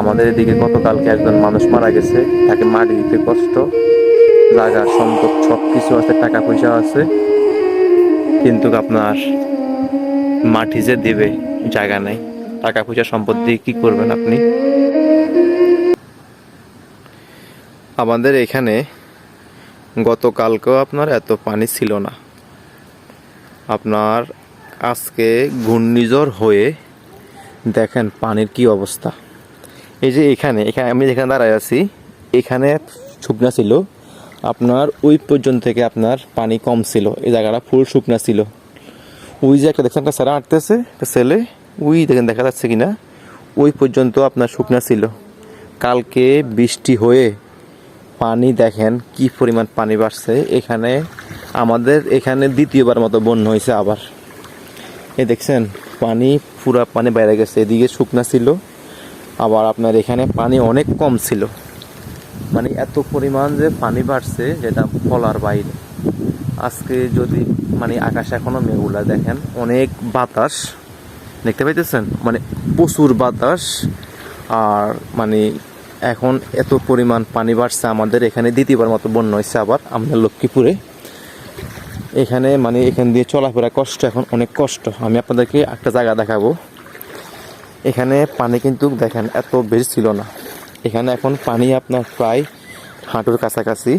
আমাদের এদিকে গতকালকে একজন মানুষ মারা গেছে। তাকে মাটি দিতে কষ্ট জায়গা সম্পদ সব কিছু আছে টাকা পয়সা আছে। কিন্তু আপনার মাটি যে দেবে, জায়গা নেই। টাকা পয়সা সম্পদ দিয়ে কি করবেন আপনি? আমাদের এখানে গতকালকেও আপনার এত পানি ছিল না। আপনার আজকে ঘূর্ণিঝড় হয়ে দেখেন পানির কি অবস্থা। এই যে এখানে এখানে আমি যেখানে দাঁড়ায় আছি, এখানে শুকনা ছিল। আপনার ওই পর্যন্ত থেকে আপনার পানি কম ছিল। এই জায়গাটা ফুল শুকনা ছিল। ওই যে একটা দেখছেন, একটা স্যারা আঁটতেছে একটা ছেলে। ওই দেখেন, দেখা যাচ্ছে কি না ওই পর্যন্ত আপনার শুকনা ছিল। কালকে বৃষ্টি হয়ে পানি দেখেন কি পরিমাণ পানি বাড়ছে। এখানে আমাদের এখানে দ্বিতীয়বার মতো বন্যা হয়েছে আবার। এই দেখছেন, পানি, পুরা পানি বাইরে গেছে। এদিকে শুকনা ছিল। আবার আপনার এখানে পানি অনেক কম ছিল। মানে এত পরিমাণ যে পানি বাড়ছে যেটা বলার বাইরে। আজকে যদি মানে আকাশে এখনও মেঘগুলা দেখেন, অনেক বাতাস। দেখতে পাইতেছেন? মানে প্রচুর বাতাস। আর মানে এখন এত পরিমাণ পানি বাড়ছে আমাদের এখানে, দ্বিতীয়বার মতো বন্যা হয়েছে আবার আমাদের লক্ষ্মীপুরে। এখানে মানে এখান দিয়ে চলাফেরা কষ্ট এখন অনেক কষ্ট। আমি আপনাদেরকে একটা জায়গা দেখাবো। এখানে পানি কিন্তু দেখেন এত বেশি ছিল না। এখানে এখন পানি আপনার প্রায় হাঁটুর কাছাকাছি।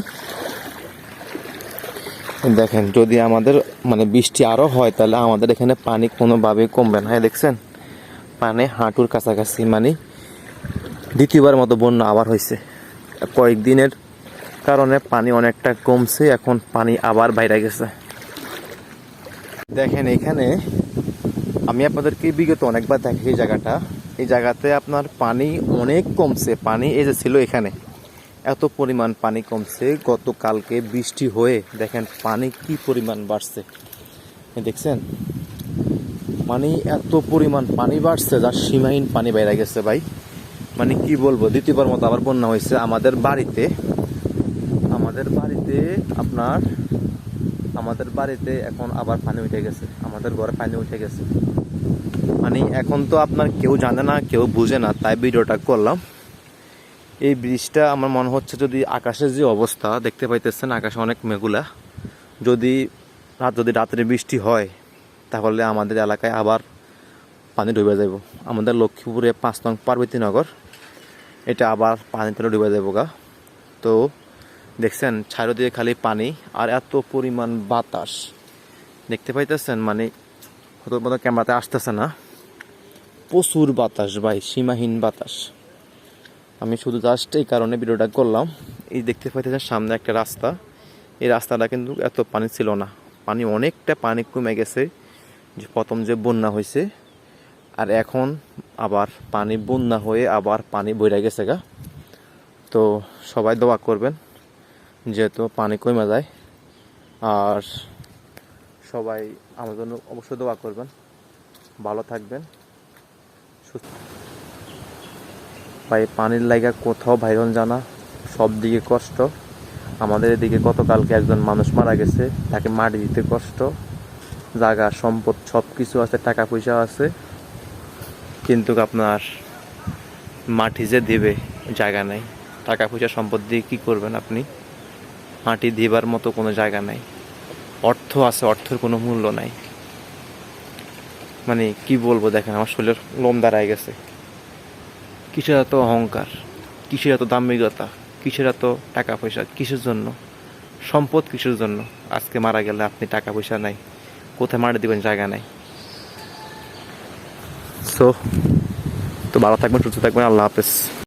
দেখেন, যদি আমাদের মানে বৃষ্টি আরও হয়, তাহলে আমাদের এখানে পানি কোনোভাবেই কমবে না। হ্যাঁ দেখছেন? পানি হাঁটুর কাছাকাছি মানে দ্বিতীয়বার মতো বন্যা আবার হয়েছে। কয়েকদিনের কারণে পানি অনেকটা কমছে, এখন পানি আবার বাইরে গেছে। দেখেন, এখানে আমি আপনাদেরকে বিগত অনেকবার দেখি এই জায়গাটা। এই জায়গাতে আপনার পানি অনেক কমছে। পানি এই যে ছিল এখানে, এত পরিমাণ পানি কমছে। গতকালকে বৃষ্টি হয়ে দেখেন পানি কি পরিমাণ বাড়ছে। দেখছেন? পানি এত পরিমাণ পানি বাড়ছে, যার সীমাহীন পানি বাইরে গেছে ভাই। মানে কি বলব, দ্বিতীয়বার মতো আবার বন্যা হয়েছে আমাদের বাড়িতে। আমাদের বাড়িতে আপনার আমাদের বাড়িতে এখন আবার পানি উঠে গেছে। আমাদের ঘরে পানি উঠে গেছে। মানে এখন তো আপনার কেউ জানে না, কেউ বুঝে না, তাই ভিডিওটা করলাম। এই ব্রিজটা আমার মনে হচ্ছে যদি আকাশের যে অবস্থা, দেখতে পাইতেছেন আকাশে অনেক মেঘুলা। যদি রাত যদি রাত্রে বৃষ্টি হয়, তাহলে আমাদের এলাকায় আবার পানি ডুবে যাব আমাদের লক্ষ্মীপুরে পাঁচ নং পার্বতীনগর এটা আবার পানিতে ডুবে যাব গা। তো দেখছেন দিয়ে খালি পানি আর এত পরিমাণ বাতাস। দেখতে পাইতেছেন মানে হয়তো মতো ক্যামেরাতে আসতেছে না। প্রচুর বাতাস ভাই, সীমাহীন বাতাস। আমি শুধু জাস্ট এই কারণে ভিডিওটা করলাম। এই দেখতে পাইতেছেন সামনে একটা রাস্তা। এই রাস্তাটা কিন্তু এত পানি ছিল না। পানি অনেকটা পানি কমে গেছে, যে প্রথম যে বন্যা হয়েছে। আর এখন আবার পানি বন্যা হয়ে আবার পানি বইরা গেছে গা। তো সবাই দোয়া করবেন। যেহেতু পানি কমে যায়। আর সবাই আমার জন্য অবশ্যই দোয়া করবেন। ভালো থাকবেন। সুস্থ ভাই, পানির লাইগা কোথাও ভাইরন জানা সব দিকে কষ্ট। আমাদের এদিকে গতকালকে একজন মানুষ মারা গেছে, তাকে মাটি দিতে কষ্ট। জায়গা, সম্পদ সব কিছু আছে টাকা পয়সা আছে। কিন্তু আপনার মাটি যে দেবে, জায়গা নেই। টাকা পয়সা সম্পদ দিয়ে কী করবেন আপনি? মাটি দিবার মতো কোনো জায়গা নাই। অর্থ আছে, অর্থের কোনো মূল্য নাই। মানে কি বলব দেখেন, আমার শরীরের লোম দাঁড়ায় গেছে। কিসের এত অহংকার? কিসের এত দাম্ভিকতা? কিসের এত টাকা পয়সা কিসের জন্য? সম্পদ কিসের জন্য? আজকে মারা গেলে আপনি টাকা পয়সা নাই। কোথায় মারা দিবেন জায়গা নাই। সো তো ভালো থাকবেন, সুস্থ থাকবেন, আল্লাহ হাফেজ।